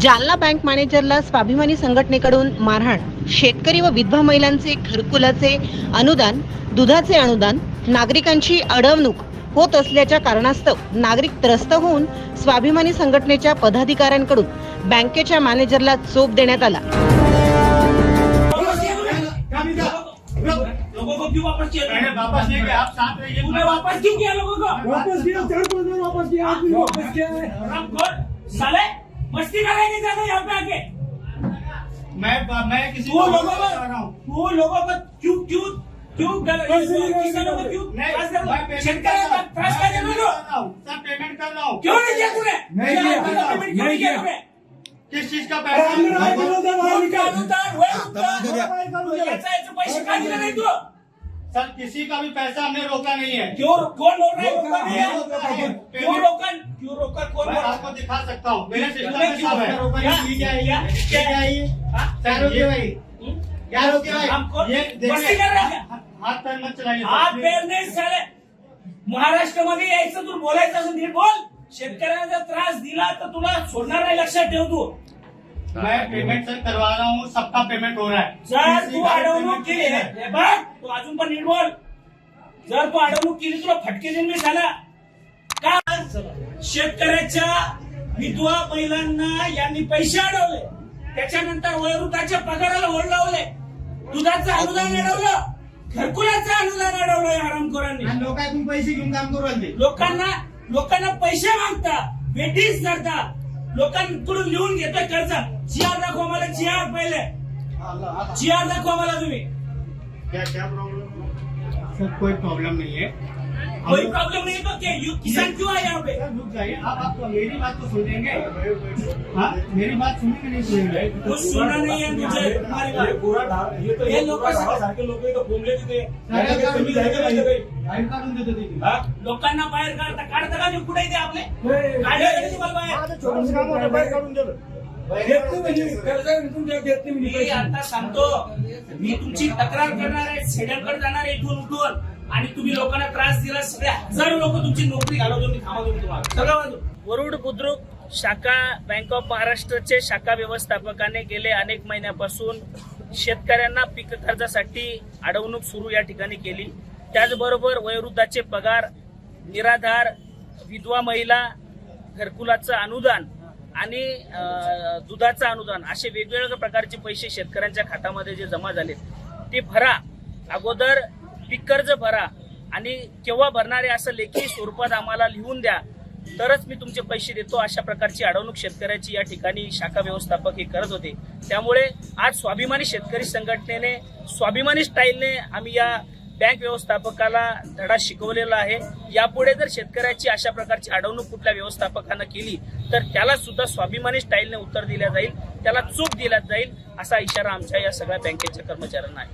Jalna bank मॅनेजरला स्वाभिमानी संघटनेकडून मारहाण. शेतकरी व विधवा महिलांचे घरकुलाचे अनुदान दुधाचे अनुदान नागरिकांची अडवणूक होत असल्याच्या कारणास्तव नागरिक त्रस्त होऊन स्वाभिमानी संघटनेच्या पदाधिकाऱ्यांकडून बँकेच्या मॅनेजरला चोप देण्यात आला. क्यों वापस किया वापस आप साथ रहिए। वापस क्यों किया लोगों को? वापस किया वापस किया वापस किया। हम कौन? साले मस्ती करेंगे ज़्यादा यहाँ पे आके। मैं मैं किसी वो लोगों को वो लोगों को क्यों क्यों क्यों पेमेंट कर रहा हूँ। क्यों नहीं किया तूने? नहीं किया किस चीज़ का पैसा? सर किसी का भी पैसा हमने रोका नहीं है। क्यों कोण रोक रहा है? रोका नहीं है? रोका है। क्यों रोका? क्यों रोका? कौन मैं आपको दिखा सकता हूँ। मेरे सिस्टम में क्यों सब है। रोका? क्या? क्या? क्या? हाँ? क्या रोके भाई? क्या रोके भाई? हमको ये मस्ती कर रहा है? हाथ पैर मत चलाइए हात पैर नाही साले महाराष्ट्रामध्ये यायचं तू बोलायचं असं नीट बोल। शेतकऱ्यांना जर त्रास दिला तर तुला सोडणार नाही लक्षात ठेव तू. मैं पेमेंट सर करवा रहा हूँ। सबका पेमेंट हो रहा है। किसी तू अडवणूक केली नहीं है। हे। बघ तू अजून पण बोल. जर तू अडवणूक केली तुला फटके मी झाला. का? शेतकऱ्याच्या विधवा महिलांना यांनी पैसे अडवले. त्याच्यानंतर वयोवृद्धाच्या पगाराला ओढ लावले. दुधाचं अनुदान अडवलं. घरकुलाचं अनुदान अडवलं हरामखोरांनी. आणि लोकांकडून पैसे घेऊन काम करू राहिले. लोकांना लोकांना पैसे मागता वेटीस करता लोकांकडून लिहून घेतोय कर्ज. चिआर दाखवा मला चिआर पहिले. चिआर दाखवा मला तुम्ही. क्या क्या प्रॉब्लम सर कोई प्रॉब्लम नहीं है। कोई प्रॉब्लम नहीं तो क्या यू किसान क्यों आए यहाँ पे? रुक जाइए। आप आप तो मेरी बात तो सुनेंगे। हाँ मेरी बात सुनेंगे नहीं सुनेंगे। कुछ सुनना नहीं है मुझे तुम्हारी बात। हे लोक सारखे लोक इथं बोंबले तिथे सगळ्या त्याला कमी जायचं नाही काही. बाहेर काढून देतो तिथे हा? लोकांना बाहेर काढता काढता का नाही कुठे इथे आपले? काढले का तुम्हाला बाहेर? देत नाही म्हणजे देत नाही म्हणजे मी पैसे. आता सांगतो मी तुमची तक्रार करणार आहे सेडलकडे जाणार आहे इथून उठून. आणि तुम्ही लोकांना त्रास दिला सगळे हजारो लोक तुमची नोकरी घालवतो मी थांबवतो मी तुम्हाला. सगळं वरुड बुद्रुक शाखा बँक ऑफ महाराष्ट्रचे शाखा व्यवस्थापकाने गेले अनेक महिन्यापासून शेतकऱ्यांना पीक कर्जासाठी अडवणूक सुरू या ठिकाणी केली. त्याचबरोबर वयोवृद्धाचे पगार निराधार विधवा महिला घरकुलाचं अनुदान आणि दुधाचं अनुदान असे वेगवेगळ्या प्रकारचे पैसे शेतकऱ्यांच्या खात्यामध्ये जे जमा झाले ते भरा. अगोदर पीक कर्ज भरा आणि केव्हा भरणारे असं लेखी स्वरूपात आम्हाला लिहून द्या. तरच मी तुमचे पैसे देतो अशा प्रकारची अडवणूक शेतकऱ्याची या ठिकाणी शाखा व्यवस्थापक हे करत होते. त्यामुळे आज स्वाभिमानी शेतकरी संघटनेने स्वाभिमानी स्टाईलने आम्ही या बँक व्यवस्थापकाला धडा शिकवलेला आहे. यापुढे जर शेतकऱ्याची अशा प्रकारची अडवणूक कुठल्या व्यवस्थापकानं केली तर त्याला सुद्धा स्वाभिमानी स्टाईलने उत्तर दिल्या जाईल त्याला चूक दिल्या जाईल असा इशारा आमच्या या सगळ्या बँकेच्या कर्मचाऱ्यांना आहे.